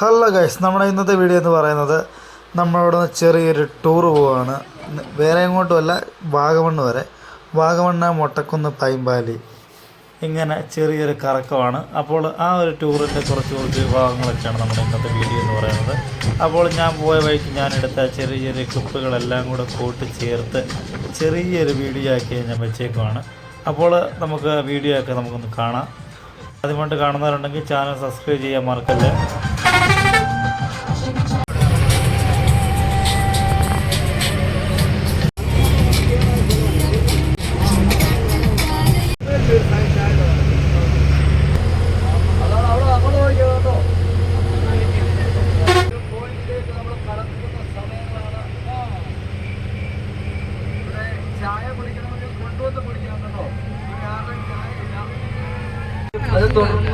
Hello guys നമ്മുടെ ഇന്നത്തെ video എന്ന് പറയുന്നത് നമ്മളിവിടെ നിന്ന് ചെറിയൊരു ടൂർ പോവാണ്. വേറെ എങ്ങോട്ടുമല്ല വാഗമണ്ണ് വരെ. വാഗമണ്ണ മൊട്ടക്കുന്ന് പൈമ്പാലി. ഇങ്ങനെ ചെറിയൊരു കറക്കമാണ്. അപ്പോൾ ആ ഒരു ടൂറിന്റെ കുറച്ച് കുറച്ച് വിഭാഗങ്ങളൊക്കെയാണ് നമ്മുടെ ഇന്നത്തെ വീഡിയോ എന്ന് പറയുന്നത്. അപ്പോൾ ഞാൻ പോയ വഴിക്ക് ഞാൻ എടുത്ത ചെറിയ ചെറിയ ക്ലിപ്പുകളെല്ലാം കൂടെ കൂട്ടി ചേർത്ത് ചെറിയൊരു വീഡിയോ ആക്കി ഞാൻ വെച്ചേക്കുവാണ്. അപ്പോൾ നമുക്ക് വീഡിയോ ഒക്കെ നമുക്കൊന്ന് കാണാം. ആദ്യമായിട്ട് കാണുന്നവരുണ്ടെങ്കിൽ ചാനൽ സബ്സ്ക്രൈബ് ചെയ്യാൻ മറക്കല്ലേ?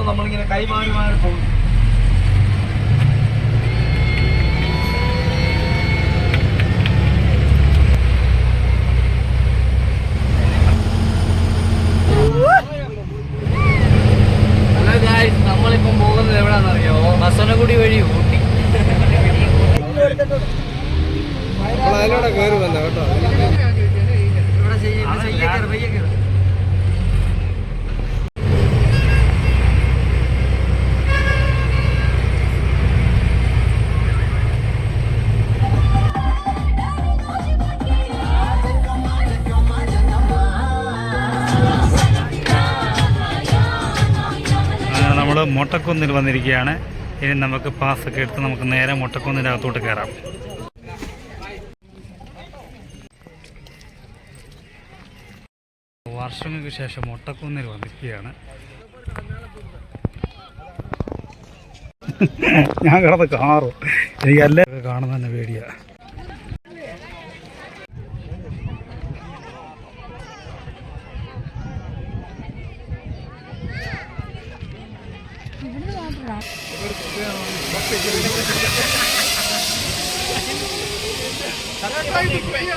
തുടർന്ന് നമ്മളിങ്ങനെ കൈമാറി മാറി പോകും ഹലോ ഗായ്സ് നമ്മളിപ്പം പോകുന്നത് വഴി ഊട്ടി. ഇവിടെ കേട്ടോ. ഇത് ചെയ്യ കയറ്, പയ്യെ നമ്മൾ മൊട്ടക്കുന്നിൽ വന്നിരിക്കുകയാണ്. ഇനി നമുക്ക് പാസ്സൊക്കെ എടുത്ത് നമുക്ക് നേരെ മൊട്ടക്കുന്നിന്റെ അകത്തോട്ട് കയറാം. വർഷങ്ങൾക്ക് ശേഷം മൊട്ടക്കുന്നിൽ വന്നിരിക്കുകയാണ്. ഞാൻ കിടന്ന് കാറും എനിക്ക് അല്ലേ കാണുന്ന തന്നെ പേടിയാ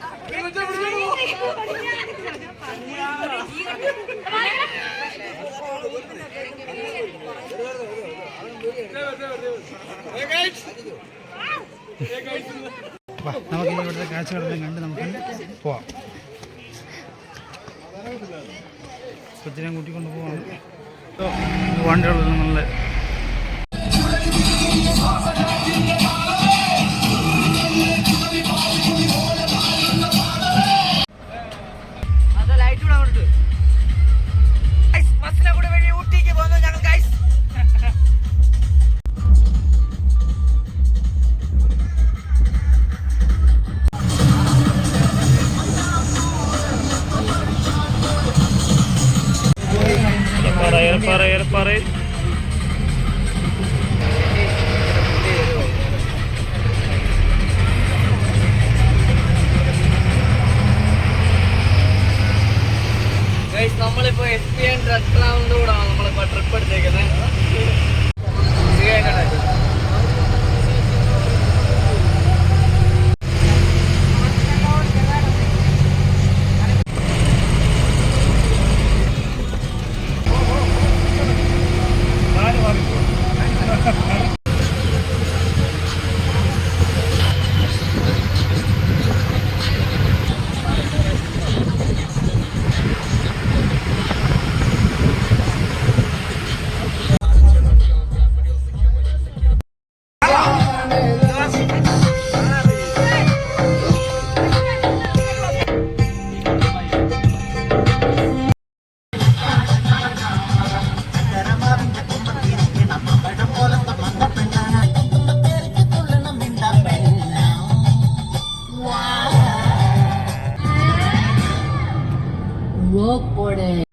നമുക്ക് ഇവിടുത്തെ കാഴ്ചകളെല്ലാം കണ്ട് നമുക്ക് പോവാം കൊച്ചിനെ കൂട്ടിക്കൊണ്ട് പോവാണ് വണ്ടികളെല്ലാം നല്ല പറയേ. ഏർപ്പാറയിൽ നമ്മളിപ്പോ എസ് പി എൻ ഡ്രസ് നമ്മളിപ്പോ ട്രിപ്പ് എടുത്തേക്കുന്നത്. Look for it.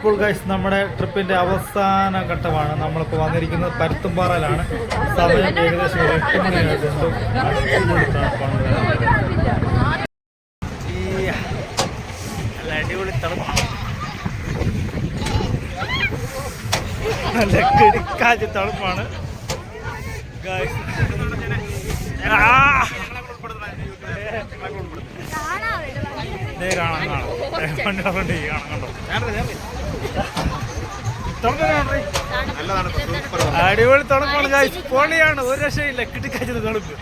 അപ്പോൾ ഗൈസ് നമ്മുടെ ട്രിപ്പിന്റെ അവസാന ഘട്ടമാണ്. നമ്മളിപ്പോൾ വന്നിരിക്കുന്നത് പരുത്തുംപാറയിലാണ്. സമയം ഏകദേശം ഒരു എട്ട് മണിയായിട്ടുണ്ട്. അടിപൊളി തണുപ്പാണ്. നല്ല കിടിക്കാച്ച തണുപ്പാണ്. ഗൈസ് കാണാം കാണാം. കണ്ടോ? കണ്ടോ കണ്ടോ? അടിപൊളി തണുപ്പാണ് ഗായ്സ് പൊളിയാണ്. ഒരു രക്ഷയില്ല. കിട്ടിക്കാച്ചത് തണുപ്പ്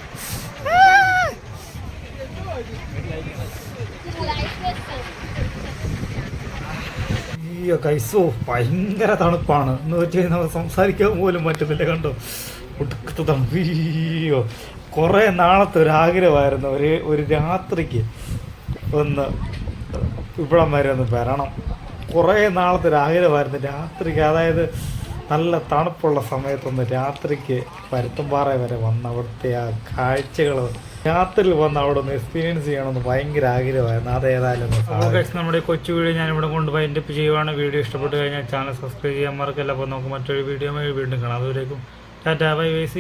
അയ്യോ കൈസോ ഭയങ്കര തണുപ്പാണ്. എന്ന് വെച്ച് കഴിഞ്ഞാൽ നമുക്ക് സംസാരിക്കാൻ പോലും പറ്റുന്നില്ല കണ്ടോ? ഒടുക്കത്തെ തണുപ്പ്. അയ്യോ. കുറേ നാളത്തെ ഒരു ആഗ്രഹമായിരുന്നു. ഒരു ഒരു രാത്രിക്ക് ഒന്ന് ഇവിടം വരെ ഒന്ന് വരണം. കുറേ നാളത്തെ ഒരു ആഗ്രഹമായിരുന്നു രാത്രിക്ക് അതായത് നല്ല തണുപ്പുള്ള സമയത്തൊന്ന് രാത്രിക്ക് പരുത്തുംപാറ വരെ വന്ന അവിടുത്തെ ആ കാഴ്ചകൾ രാത്രിയിൽ വന്ന് അവിടെ ഒന്ന് എക്സ്പീരിയൻസ് ചെയ്യണമെന്ന് ഭയങ്കര ആഗ്രഹമായിരുന്നു. അതേതായാലും നമ്മുടെ കൊച്ചു വീഡിയോ ഞാൻ ഇവിടെ കൊണ്ട് വൈൻഡപ്പ് ചെയ്യുവാണ്. വീഡിയോ ഇഷ്ടപ്പെട്ട് കഴിഞ്ഞാൽ ചാനൽ സബ്സ്ക്രൈബ് ചെയ്യാൻ മറക്കല്ല. അപ്പോൾ നമുക്ക് മറ്റൊരു വീഡിയോ വീണ്ടും കാണാം. അതുവരേക്കും. Tata bye see.